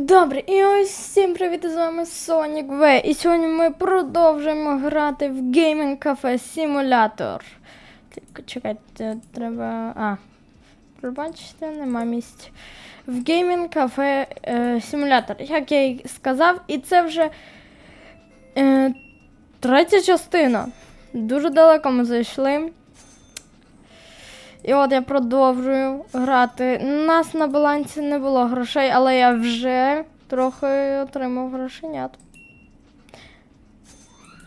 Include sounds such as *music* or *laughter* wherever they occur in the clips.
Добре, і ось всім привіт, з вами Sonic V. І сьогодні ми продовжуємо грати в Gaming Cafe Simulator. Тільки чекайте, треба. А. Пробачте, нема місць. В Gaming Cafe е, Simulator, як я і сказав, і це вже е, третя частина. Дуже далеко ми зайшли. І от я продовжую грати. У нас на балансі не було грошей, але я вже трохи отримав грошенят.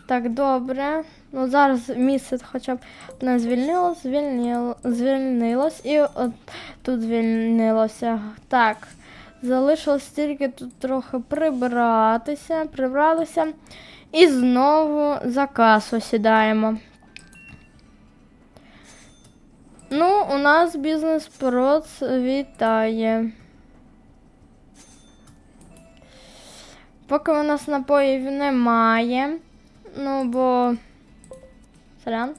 Так, добре. Ну зараз місце хоча б не звільнилось, звільнило, звільнилось і от тут звільнилося. Так. Залишилось тільки тут трохи прибратися, прибралися. І знову за касу сідаємо. Ну, у нас бізнес процвітає. Поки у нас напоїв немає. Ну, бо. Сорян.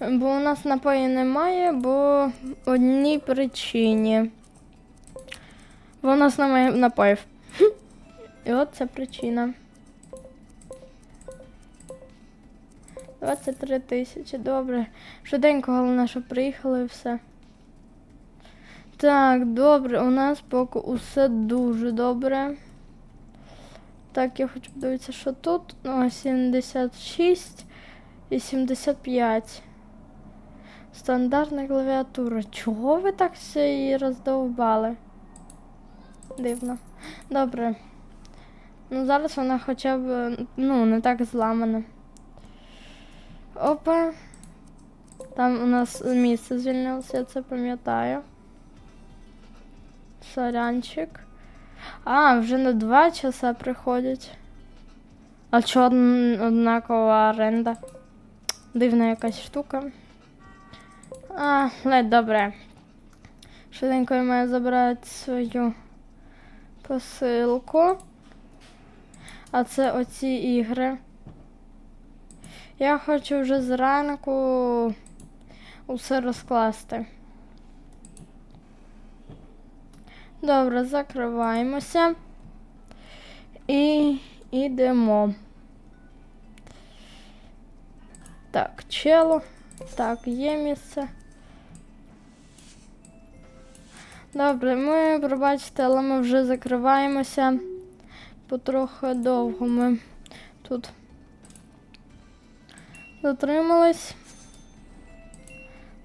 Бо у нас напоїв немає, бо одній причині. Бо у нас немає напоїв. *laughs* І от це причина. 23 тисячі, добре. Швиденько, головне, щоб приїхали і все. Так, добре, у нас поки усе дуже добре. Так, я хочу подивитися, що тут. О, 76 і 75. Стандартна клавіатура. Чого ви так все її роздовбали? Дивно. Добре. Ну, зараз вона хоча б, ну, не так зламана. Опа. Там у нас місце звільнилося, я це пам'ятаю. Сорянчик. А, вже на два часа приходять. А од- однакова оренда? Дивна якась штука. А, ледь добре. Швиденько я маю забрати свою посилку. А це оці ігри. Я хочу вже зранку усе розкласти. Добре, закриваємося і йдемо. Так, чело. Так, є місце. Добре, ми, пробачте, але ми вже закриваємося. Потрохи довго ми тут затримались.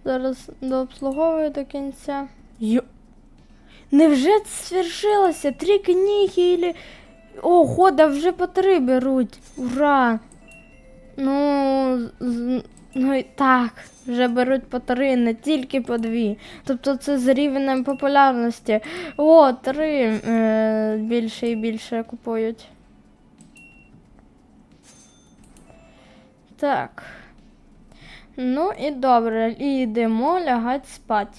Зараз дообслуговую до кінця. Йо. Невже це свершилося? Три книги или... Ого, да вже по три беруть. Ура! Ну, з- ну і так, вже беруть по три, не тільки по дві. Тобто це з рівнем популярності. О, три е, більше і більше купують. Так. Ну і добре, і йдемо лягати спати.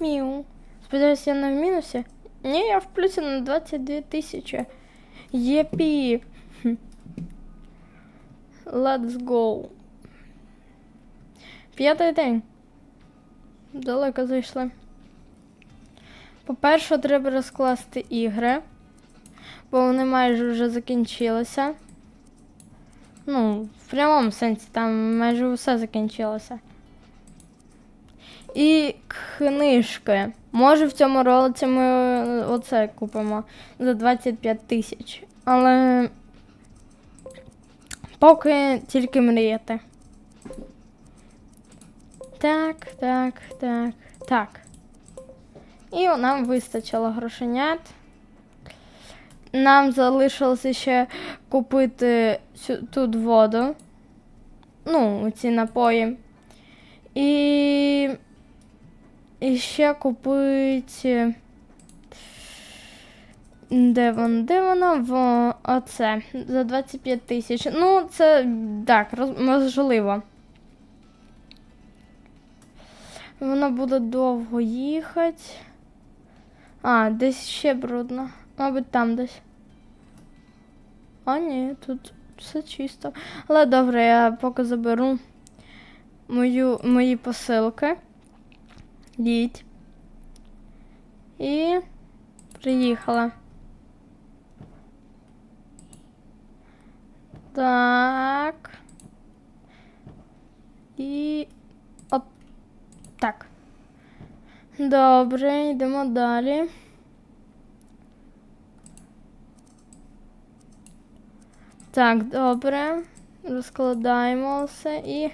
Міу. Сподіваюсь, я не в мінусі. Ні, я в плюсі на 22 тисячі. Єпі. Let's go. П'ятий день. Далеко зайшли. По-перше, треба розкласти ігри, бо вони майже вже закінчилися. Ну, в прямому сенсі, там майже все закінчилося. І книжки. Може в цьому ролиці ми е, оце купимо за 25 тисяч. Але поки тільки мріяти. Так, так, так, так. І нам вистачило грошенят. Нам залишилося ще купити цю, тут воду. Ну, ці напої. І, і ще купити. Де вон, де вона? В оце. За 25 тисяч. Ну, це так, можливо. Воно буде довго їхати. А, десь ще брудно. Мабуть, там десь. А, ні, тут все чисто. Але добре, я поки заберу мою, мої посилки. Їдь. І Приїхала. Так. І. От так. Добре, йдемо далі. Так, добре. Розкладаємо все і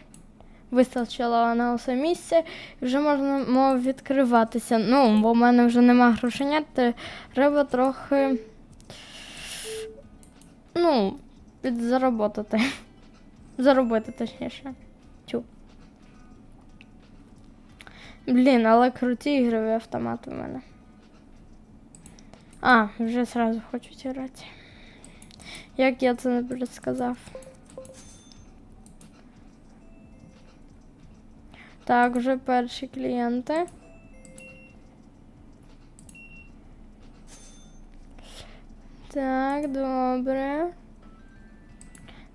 вистачило на усе місце. Вже можна відкриватися. Ну, бо в мене вже нема грошенят, треба трохи. Ну, підзаработати. Заробити, точніше. Тю. Блін, але круті ігрові автомати в мене. А, вже сразу хочуть грати. Як я це не предсказав. Так, вже перші клієнти. Так, добре.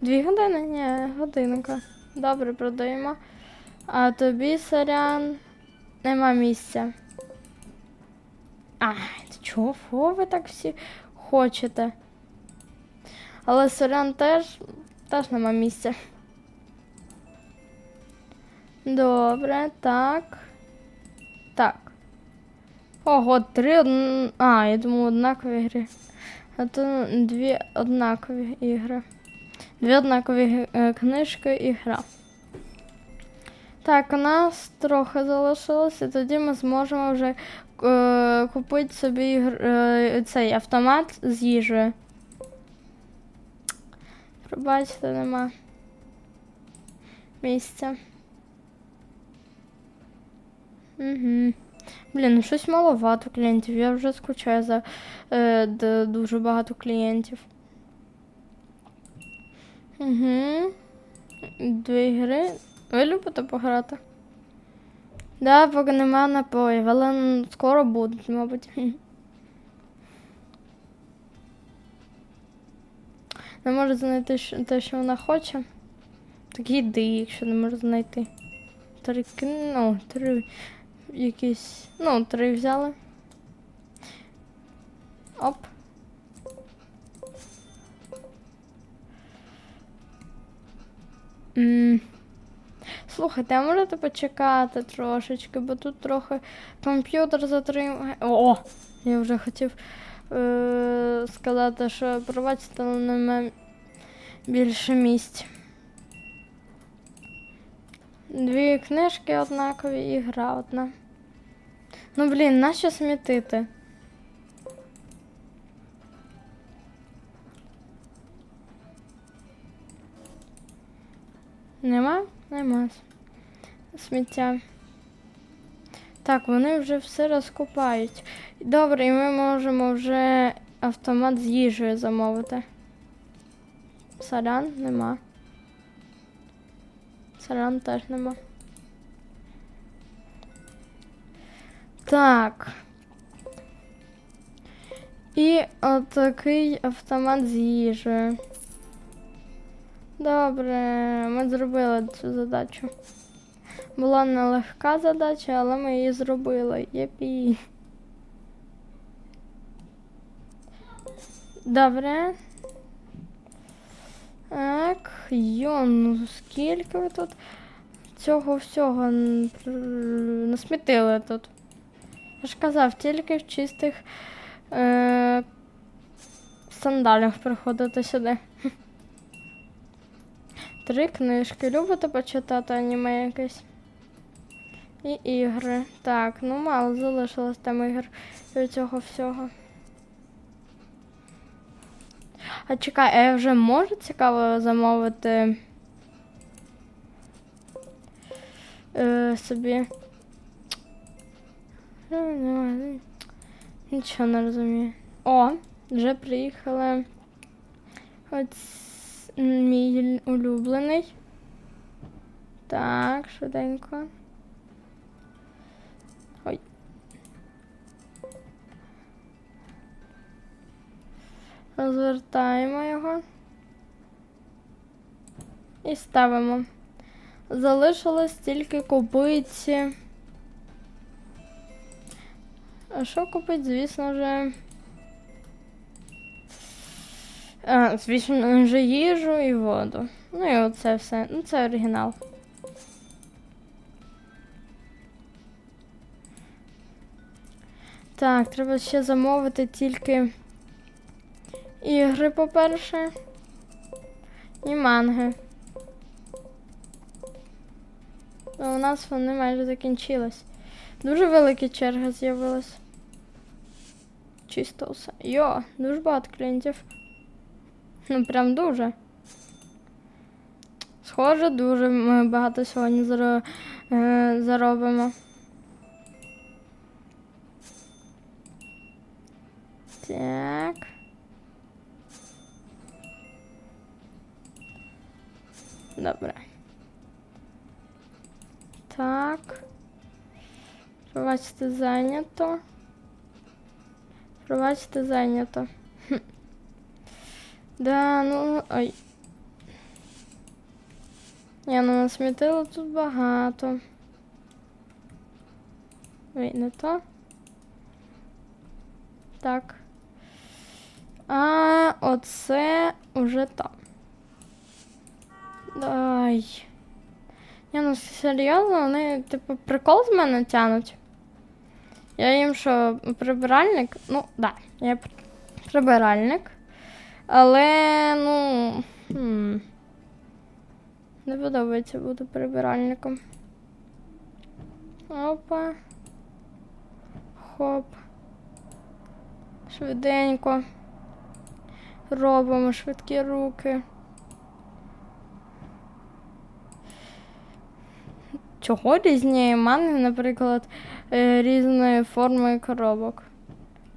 Дві години? Ні, годинка. Добре, продаємо. А тобі, сорян, нема місця. А, чого ви так всі хочете? Але сорян теж, теж нема місця. Добре, так. Так. Ого, три одн... А, я думаю, однакові гри. А то дві однакові ігри. Дві однакові е, книжки і гра. Так, у нас трохи залишилося, тоді ми зможемо вже е, купити собі е, цей автомат з їжею. Пробачте, нема місця. Угу. Блін, ну щось маловато клієнтів. Я вже скучаю за е, д- дуже багато клієнтів. Угу. Дві гри. Ви любите пограти? Да, поки нема напоїв, але скоро будуть, мабуть. Не може знайти те, що вона хоче. Так іди, якщо не може знайти. Три, ну, три якісь. Ну, три взяли. Оп. М. Слухайте, а можете почекати трошечки, бо тут трохи комп'ютер затримує. О! Я вже хотів е- сказати, що пробачте, але немає більше місць. Дві книжки однакові і гра одна. Ну блін, нащо смітити? Нема? Нема. Сміття. Так, вони вже все розкопають. Добре, і ми можемо вже автомат з їжею замовити. Саран нема. Саран теж нема. Так. І отакий автомат з їжею. Добре, ми зробили цю задачу. Була нелегка задача, але ми її зробили. Єпі. Добре. Так, йо, ну скільки ви тут цього всього насмітили тут? Я ж казав, тільки в чистих е- сандалях приходити сюди. Три книжки. Любите почитати аніме якесь? І ігри. Так, ну мало залишилось там ігор від цього всього. А чекай, а я вже можу цікаво замовити е, собі. Е, Нічого не розумію. О, вже приїхали. Ось мій улюблений. Так, швиденько. Розвертаємо його. І ставимо. Залишилось тільки купити. А що купити, звісно вже. А, звісно, вже їжу і воду. Ну і оце все. Ну, це оригінал. Так, треба ще замовити тільки ігри, по-перше. І манги. Ну, у нас вони майже закінчились. Дуже велика черга з'явилась. Чисто все. Йо, дуже багато клієнтів. Ну, прям дуже. Схоже, дуже ми багато сьогодні е, заробимо. Так. Добре. Так. Пробачте, зайнято. Пробачте, зайнято. Хм. Да, ну. Ой. Я ну насмітила тут багато. Ой, не то. Так. А оце уже то. Дай. Я ну серйозно, вони, типу, прикол з мене тянуть. Я їм що, прибиральник? Ну, да, я прибиральник. Але, ну. Хм, не подобається бути прибиральником. Опа. Хоп. Швиденько. Робимо швидкі руки. Чого різні манги, наприклад, е, різної форми коробок?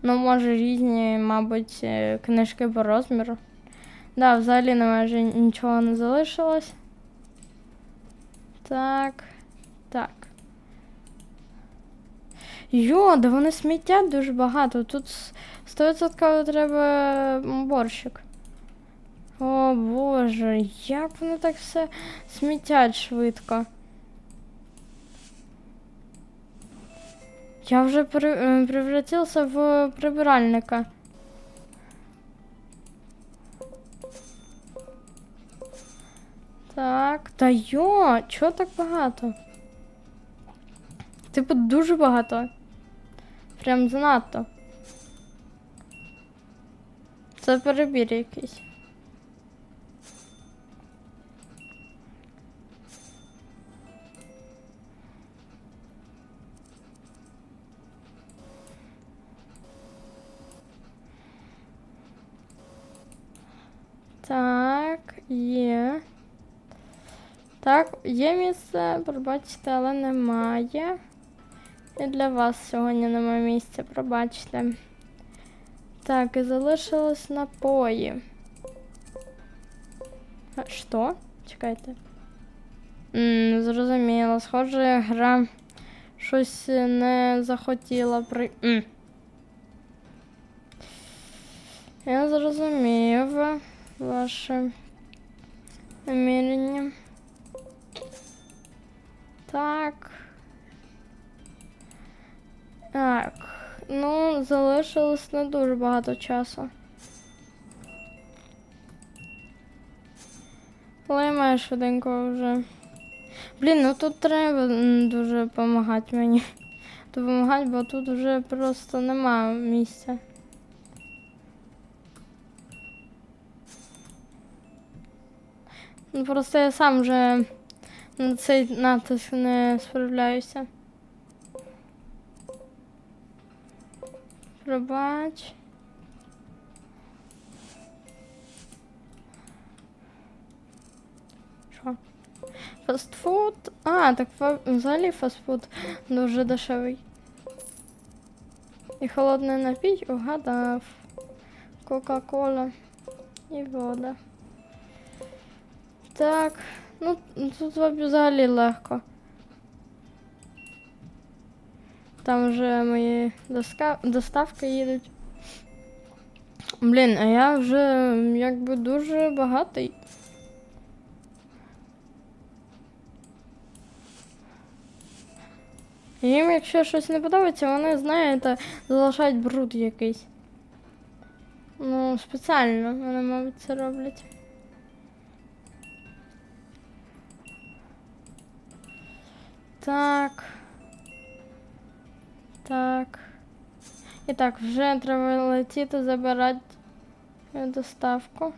Ну, може, різні, мабуть, е, книжки по розміру. Да, взагалі на майже нічого не залишилось. Так. Так. Йо, да вони сміття дуже багато. Тут с- 100% треба борщик. О боже, як вони так все смітять швидко. Я вже при, е, превратился в прибиральника. Так, та йо, чого так багато? Типу дуже багато. Прям занадто. Це перебір якийсь. Є. Так, є місце, пробачте, але немає. І для вас сьогодні немає місця, пробачте. Так, і залишилось напої. А, що? Чекайте. М, зрозуміло, схоже, гра щось не захотіла при. М. Я зрозумів ваше намірення. Так. Так. Ну, залишилось не дуже багато часу. Але маю швиденько вже. Блін, ну тут треба дуже допомагати мені. *laughs* Допомагати, бо тут вже просто немає місця. Ну просто я сам вже на цей натиск не справляюся. Пробач. Що? Фастфуд? А, так взагалі фастфуд дуже дешевий. І холодний напій угадав. Кока-кола і вода. Так, ну тут взагалі легко. Там вже мої доска... доставки їдуть. Блін, а я вже якби дуже багатий. Їм, якщо щось не подобається, вони, знаєте, залишають бруд якийсь. Ну, спеціально вони, мабуть, це роблять. Так. Так. І так, вже треба летіти забирати е, доставку.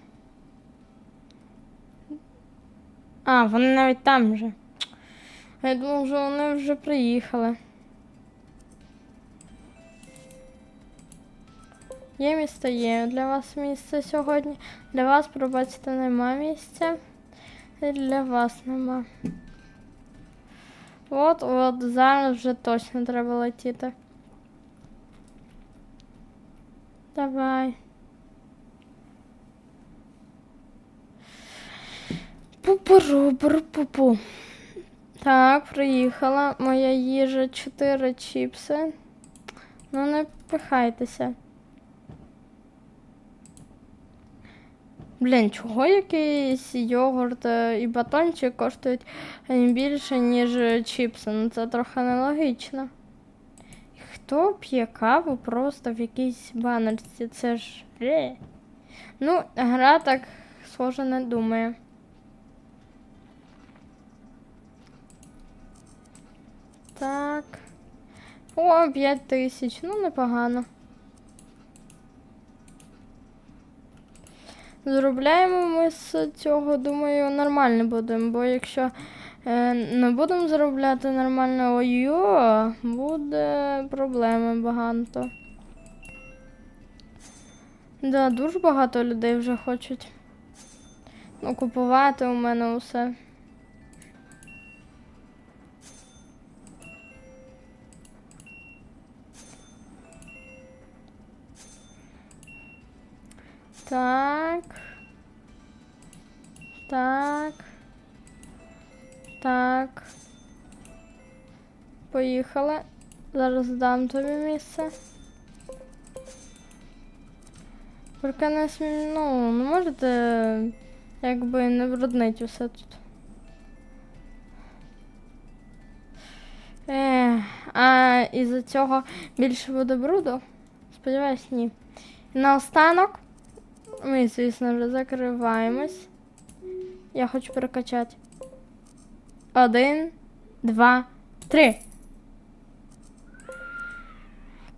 А, вони навіть там вже. Я думав, що вони вже приїхали. Є місце, є для вас місце сьогодні. Для вас, пробачте, нема місця. І для вас нема. От, от, зараз вже точно треба летіти. Давай. Пу-пу-ру-пу-пу-пу. Так, приїхала. Моя їжа 4 чіпси. Ну, не пихайтеся. Блін, чого якийсь йогурт е, і батончик коштують е, більше, ніж е, чіпси? Ну це трохи нелогічно. Хто п'є каву просто в якійсь банерці? Це ж. Ну, гра так схоже не думає. Так. О, 5 тисяч. Ну, непогано. Заробляємо ми з цього, думаю, нормально будемо, бо якщо е, не будемо заробляти нормально ой буде проблеми багато. Да, дуже багато людей вже хочуть. Ну, купувати у мене усе. Так. Так. Так. Поїхали. Зараз дам тобі місце. Тільки не смі... ну, не можете якби не бруднить усе тут. Е, а із-за цього більше буде бруду? Сподіваюсь, ні. І наостанок ми, звісно вже закриваємось. Я хочу перекачати. Один, два, три.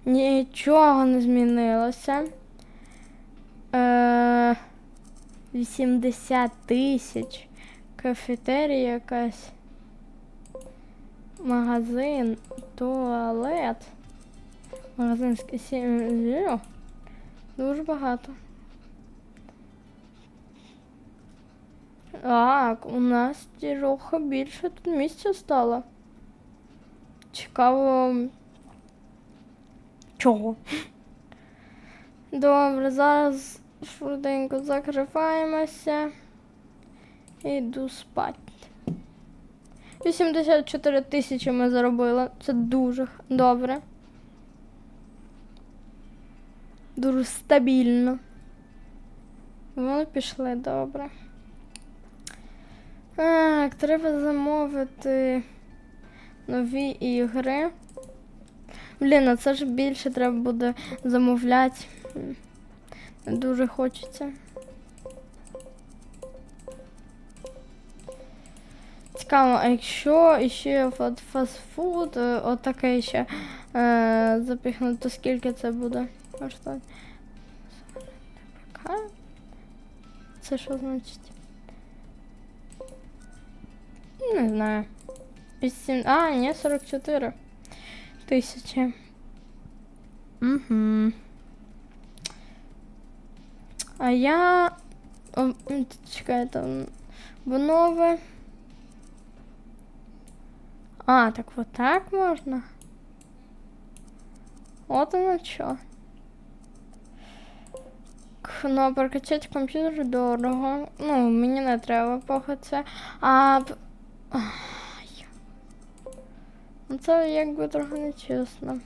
Нічого не змінилося. Е, 80 тисяч. Кафетерія якась. Магазин, туалет. Магазинське сім'я. Дуже багато. Так, у нас трохи більше тут місця стало. Цікаво. Чого? Добре, зараз швиденько закриваємося. І йду спати. 84 тисячі ми заробили. Це дуже добре. Дуже стабільно. Вони пішли добре. Так, треба замовити нові ігри. Блін, а це ж більше треба буде замовляти. Дуже хочеться. Цікаво, а якщо ще от фастфуд, е, отаке ще е, запихнути, то скільки це буде коштувати? Це що значить? Не знаю. 8... А, ні, 44 тисячі. Угу. А я. О, чекай, там. Нове. А, так вот так можна? От оно Ну, а прокачати комп'ютер дорого. Ну, мені не треба поки це. А. Ай. Ну, це якби трохи нечесно.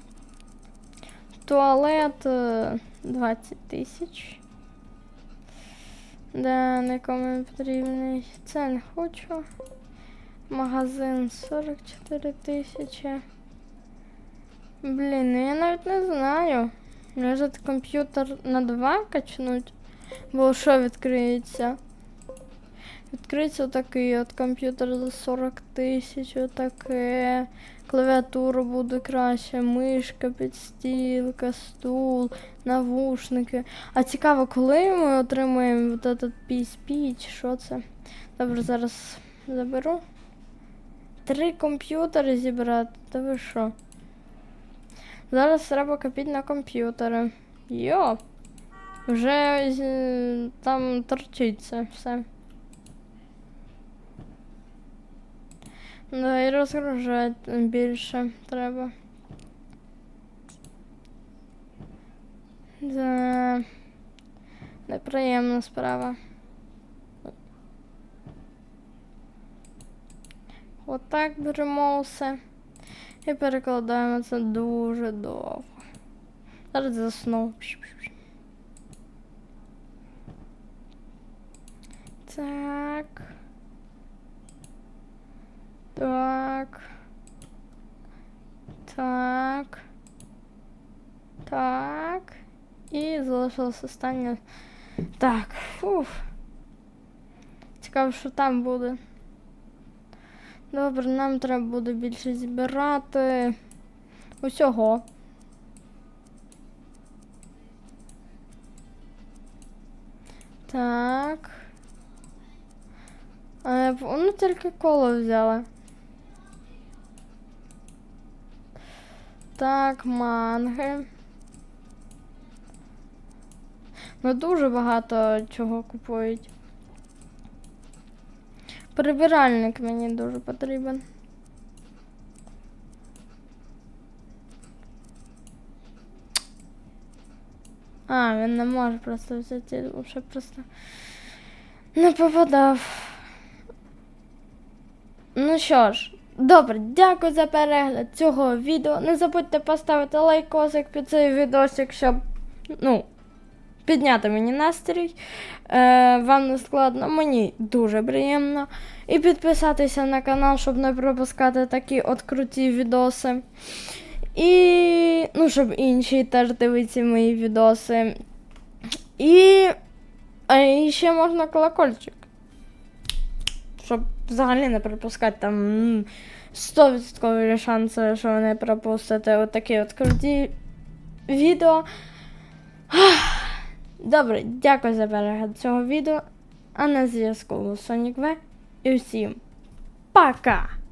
Туалет е, 20 тисяч. Да, нікому не потрібний. Це не хочу. Магазин 44 тисячі. Блін, ну я навіть не знаю. Може комп'ютер на 2 качнуть? Бо що відкриється? Відкриється такий от комп'ютер за 40 тисяч, отаке. Клавіатура буде краще, мишка, підстілка, стул, навушники. А цікаво, коли ми отримаємо от этот PSP, чи що це? Добре, зараз заберу. Три комп'ютери зібрати, та ви що? Зараз треба копити на комп'ютери. Йо! Вже там торчиться все. Да, і розгружати більше треба. Да. Неприємна справа. Отак беремо все. І перекладаємо це дуже довго. Зараз засну. Так. Так. Так. Так. І залишилось останнє. Так. Фуф. Цікаво, що там буде. Добре, нам треба буде більше збирати усього. Так. А, ну тільки коло взяла. Так, манги. Ну дуже багато чого купують. Прибиральник мені дуже потрібен. А, він не може просто взяти, лучше просто не попадав. Ну що ж, добре, дякую за перегляд цього відео. Не забудьте поставити лайкосик під цей відосик, щоб ну, підняти мені настрій. Е, вам не складно, мені дуже приємно. І підписатися на канал, щоб не пропускати такі от круті відоси. І ну, щоб інші теж дивитися мої відоси. І, і ще можна колокольчик. Щоб взагалі не пропускати там 100% шанси, що ви не пропустите отакі от круті відео. Добре, дякую за перегляд цього відео. А на зв'язку Sonic V. І всім пока!